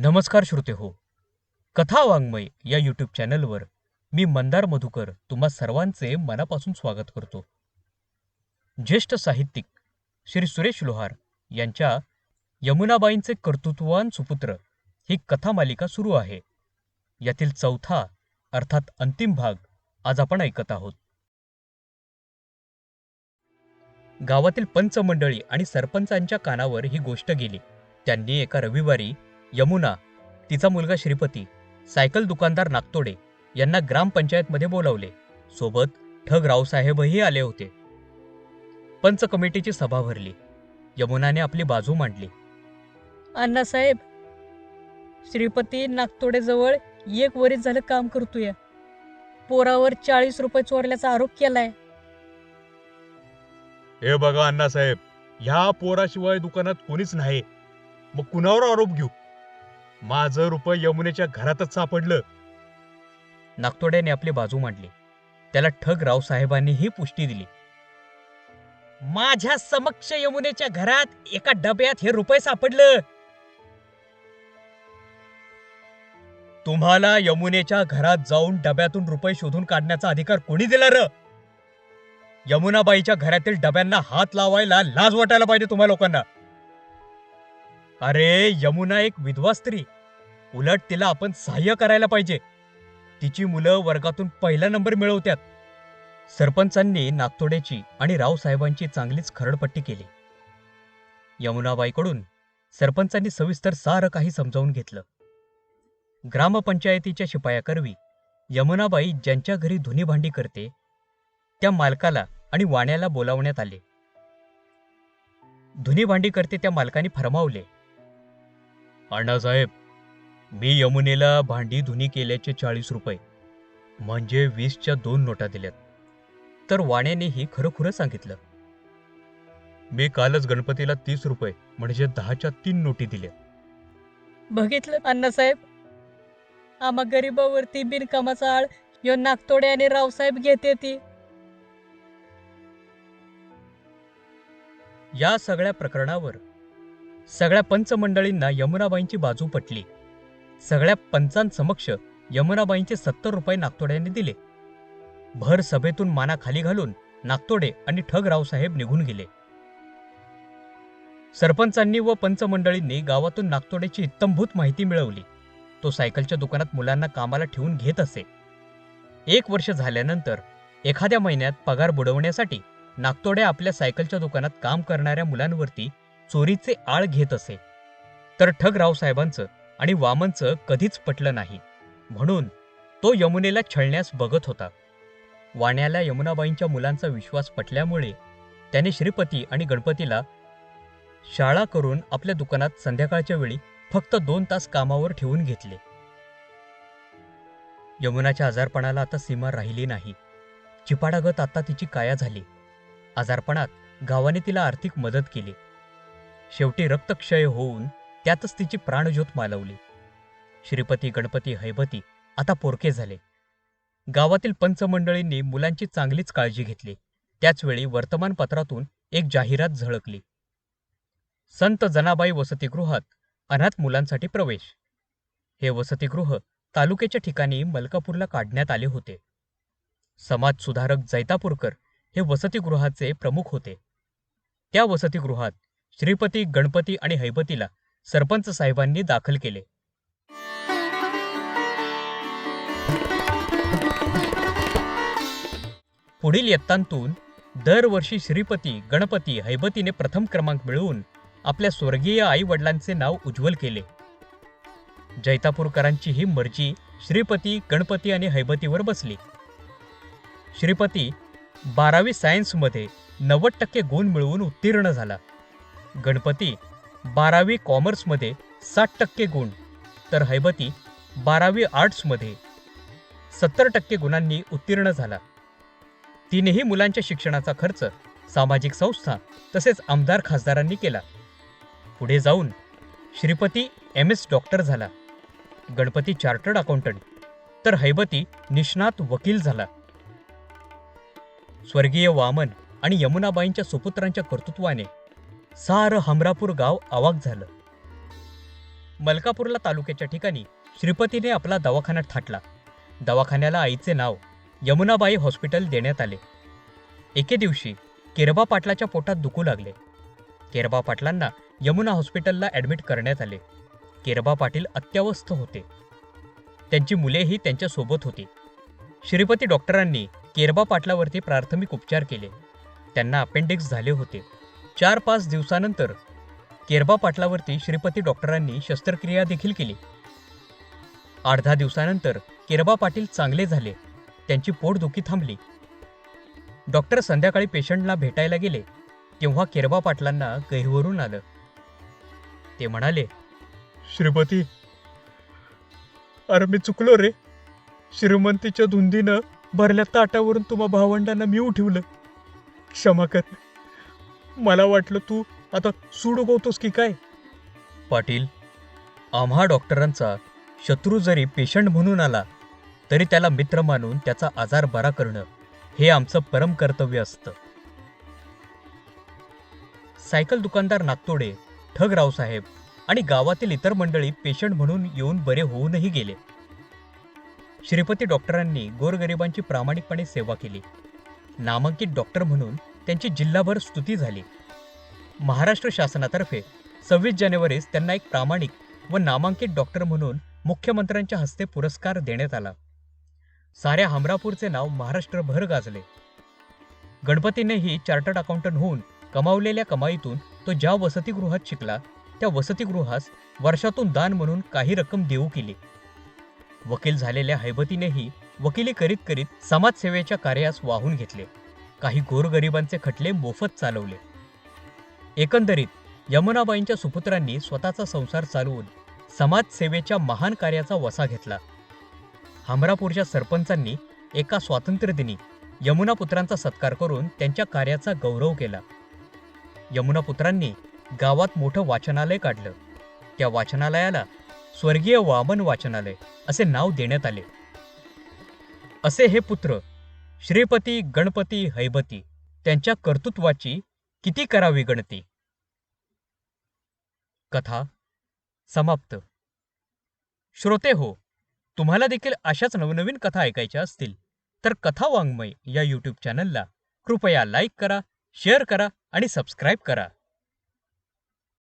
नमस्कार श्रोते हो. कथा वाङ्मय या यूट्यूब चॅनलवर मी मंदार मधुकर तुम्हा सर्वांचे मनापासून स्वागत करतो. ज्येष्ठ साहित्यिक श्री सुरेश लोहार यांच्या यमुनाबाईंचे कर्तृत्ववान सुपुत्र ही कथा मालिका सुरू आहे. यातील चौथा अर्थात अंतिम भाग आज आपण ऐकत आहोत. गावातील पंचमंडळी आणि सरपंचांच्या कानावर ही गोष्ट गेली. त्यांनी एका रविवारी यमुना तिचा मुलगा श्रीपती सायकल दुकानदार नागतोडे यांना ग्रामपंचायतमध्ये बोलावले. सोबत ठग रावसाहेबही आले होते. पंच कमिटीची सभा भरली. यमुनाने आपली बाजू मांडली. अण्णासाहेब श्रीपती नागतोडेजवळ एक वरीच झालं काम करतोय. पोरावर चाळीस रुपये चोरल्याचा आरोप केलाय. हे बघा अण्णासाहेब ह्या पोराशिवाय दुकानात कोणीच नाही. मग कुणावर आरोप घेऊ? माझं रुपये यमुनेच्या घरातच सापडलं. नागतोड्याने आपली बाजू मांडली. त्याला ठग रावसाहेबांनीही पुष्टी दिली. माझ्या समक्ष यमुनेच्या घरात एका डब्यात हे रुपये सापडलं. तुम्हाला यमुनेच्या घरात जाऊन डब्यातून रुपये शोधून काढण्याचा अधिकार कोणी दिला र? यमुनाबाईच्या घरातील डब्यांना हात लावायला लाज वाटायला पाहिजे तुम्हा लोकांना. अरे यमुना एक विधवा स्त्री. उलट तिला आपण सहाय्य करायला पाहिजे. तिची मुलं वर्गातून पहिला नंबर मिळवत्यात. सरपंचांनी नागतोड्याची आणि रावसाहेबांची चांगलीच खरडपट्टी केली. यमुनाबाईकडून सरपंचांनी सविस्तर सारं काही समजावून घेतलं. ग्रामपंचायतीच्या शिपायाकरवी यमुनाबाई ज्यांच्या घरी धुनी भांडी करते त्या मालकाला आणि वाण्याला बोलावण्यात आले. धुनी भांडी करते त्या मालकाने फरमावले अण्णासाहेब मी यमुनेला भांडी धुनी केल्याचे चाळीस रुपये म्हणजे वीसच्या दोन नोटा दिल्यात. तर वाण्यानेही खरं खुरं सांगितलं. मी कालच गणपतीला तीस रुपये म्हणजे दहाच्या तीन नोटी दिल्या. बघितलं अण्णासाहेब आम्हा गरीबावरती बिनकामाचा आळ यो नागतोडे आणि रावसाहेब घेते ती. या सगळ्या प्रकरणावर सगळ्या पंचमंडळींना यमुनाबाईंची बाजू पटली. सगळ्या पंचांसमक्ष यमुनाबाईंचे सत्तर रुपये नागतोड्याने दिले. भर सभेतून माना खाली घालून नागतोडे आणि ठग रावसाहेब निघून गेले. सरपंचांनी व पंचमंडळींनी गावातून नागतोड्याची इत्तंभूत माहिती मिळवली. तो सायकलच्या दुकानात मुलांना कामाला ठेवून घेत असे. एक वर्ष झाल्यानंतर एखाद्या महिन्यात पगार बुडवण्यासाठी नागतोडे आपल्या सायकलच्या दुकानात काम करणाऱ्या मुलांवरती चोरीचे आळ घेत असे. तर ठग रावसाहेबांचं आणि वामनचं कधीच पटलं नाही. म्हणून तो यमुनेला छळण्यास बघत होता. वाण्याला यमुनाबाईंच्या मुलांचा विश्वास पटल्यामुळे त्याने श्रीपती आणि गणपतीला शाळा करून आपल्या दुकानात संध्याकाळच्या वेळी फक्त दोन तास कामावर ठेवून घेतले. यमुनाच्या आजारपणाला आता सीमा राहिली नाही. चिपाडागत आता तिची काया झाली. आजारपणात गावाने तिला आर्थिक मदत केली. शेवटी रक्तक्षय होऊन त्यातच तिची प्राणज्योत मालवली. श्रीपती गणपती हैबती आता पोरके झाले. गावातील पंचमंडळींनी मुलांची चांगलीच काळजी घेतली. त्याचवेळी वर्तमानपत्रातून एक जाहिरात झळकली. संत जनाबाई वसतिगृहात अनाथ मुलांसाठी प्रवेश. हे वसतिगृह तालुक्याच्या ठिकाणी मलकापूरला काढण्यात आले होते. समाजसुधारक जैतापूरकर हे वसतिगृहाचे प्रमुख होते. त्या वसतिगृहात श्रीपती गणपती आणि हैबतीला सरपंच साहेबांनी दाखल केले. पुढील इयत्तांतून दरवर्षी श्रीपती गणपती हैबतीने प्रथम क्रमांक मिळवून आपल्या स्वर्गीय आई वडिलांचे नाव उज्ज्वल केले. जैतापूरकरांची ही मर्जी श्रीपती गणपती आणि हैबतीवर बसली. श्रीपती बारावी सायन्समध्ये नव्वद टक्के गुण मिळवून उत्तीर्ण झाला. गणपती बारावी कॉमर्समध्ये साठ टक्के गुण तर हैबती बारावी आर्ट्समध्ये सत्तर टक्के गुणांनी उत्तीर्ण झाला. तीनही मुलांच्या शिक्षणाचा खर्च सामाजिक संस्था तसेच आमदार खासदारांनी केला. पुढे जाऊन श्रीपती एम. एस. डॉक्टर झाला. गणपती चार्टर्ड अकाउंटंट तर हैबती निष्णात वकील झाला. स्वर्गीय वामन आणि यमुनाबाईंच्या सुपुत्रांच्या कर्तृत्वाने सारं हमरापूर गाव आवाक झालं. मलकापूरला तालुक्याच्या ठिकाणी श्रीपतीने आपला दवाखाना थाटला. दवाखान्याला आईचे नाव यमुनाबाई हॉस्पिटल देण्यात आले. एके दिवशी केरबा पाटलाच्या पोटात दुखू लागले. केरबा पाटलांना यमुना हॉस्पिटलला ॲडमिट करण्यात आले. केरबा पाटील अत्यावस्थ होते. त्यांची मुलेही त्यांच्यासोबत होती. श्रीपती डॉक्टरांनी केरबा पाटलावरती प्राथमिक उपचार केले. त्यांना अपेंडिक्स झाले होते. चार पाच दिवसानंतर केरबा पाटलावरती श्रीपती डॉक्टरांनी शस्त्रक्रिया देखील केली. आठ दहा दिवसानंतर केरबा पाटील चांगले झाले त्यांची पोटदुखी थांबली. डॉक्टर संध्याकाळी पेशंटला भेटायला गेले तेव्हा केरबा पाटलांना गैरवरून आलं. ते म्हणाले श्रीपती अरे मी चुकलो रे. श्रीमंतीच्या धुंदीनं भरल्या ताटावरून तुम्हा भावंडांना मी उठवलं क्षमा कर. मला वाटलं तू आता सूड उगवतोस की काय? पाटील आम्हा डॉक्टरांचा शत्रू जरी पेशंट म्हणून आला तरी त्याला मित्र मानून त्याचा आजार बरा करणं हे आमचं परम कर्तव्य असतं. सायकल दुकानदार नागतोडे ठग रावसाहेब आणि गावातील इतर मंडळी पेशंट म्हणून येऊन बरे होऊनही गेले. श्रीपती डॉक्टरांनी गोरगरिबांची प्रामाणिकपणे सेवा केली. नामांकित डॉक्टर म्हणून त्यांची जिल्हाभर स्तुती झाली. महाराष्ट्र शासनातर्फे सव्वीस जानेवारीस त्यांना एक प्रामाणिक व नामांकित डॉक्टर म्हणून मुख्यमंत्र्यांच्या हस्ते पुरस्कार देण्यात आला. साऱ्या हमरापूरचे नाव महाराष्ट्रभर गाजले. गणपतीनेही चार्टर्ड अकाउंटंट होऊन कमावलेल्या कमाईतून तो ज्या वसतिगृहात शिकला त्या वसतिगृहास वर्षातून दान म्हणून काही रक्कम देऊ केली. वकील झालेल्या हैबतीनेही वकिली करीत करीत समाजसेवेच्या कार्यास वाहून घेतले. काही गोरगरिबांचे खटले मोफत चालवले. एकंदरीत यमुनाबाईंच्या सुपुत्रांनी स्वतःचा संसार चालवून समाजसेवेच्या महान कार्याचा वसा घेतला. हमरापूरच्या सरपंचांनी एका स्वातंत्र्यदिनी यमुनापुत्रांचा सत्कार करून त्यांच्या कार्याचा गौरव केला. यमुनापुत्रांनी गावात मोठं वाचनालय काढलं. त्या वाचनालयाला स्वर्गीय वामन वाचनालय असे नाव देण्यात आले. असे हे पुत्र श्रीपती गणपती हैबती त्यांच्या कर्तृत्वाची किती करावी गणती? कथा समाप्त. श्रोते हो तुम्हाला देखील अशाच नवनवीन कथा ऐकायच्या असतील तर कथा वाङ्मय या यूट्यूब चॅनलला कृपया लाईक करा शेअर करा आणि सबस्क्राईब करा.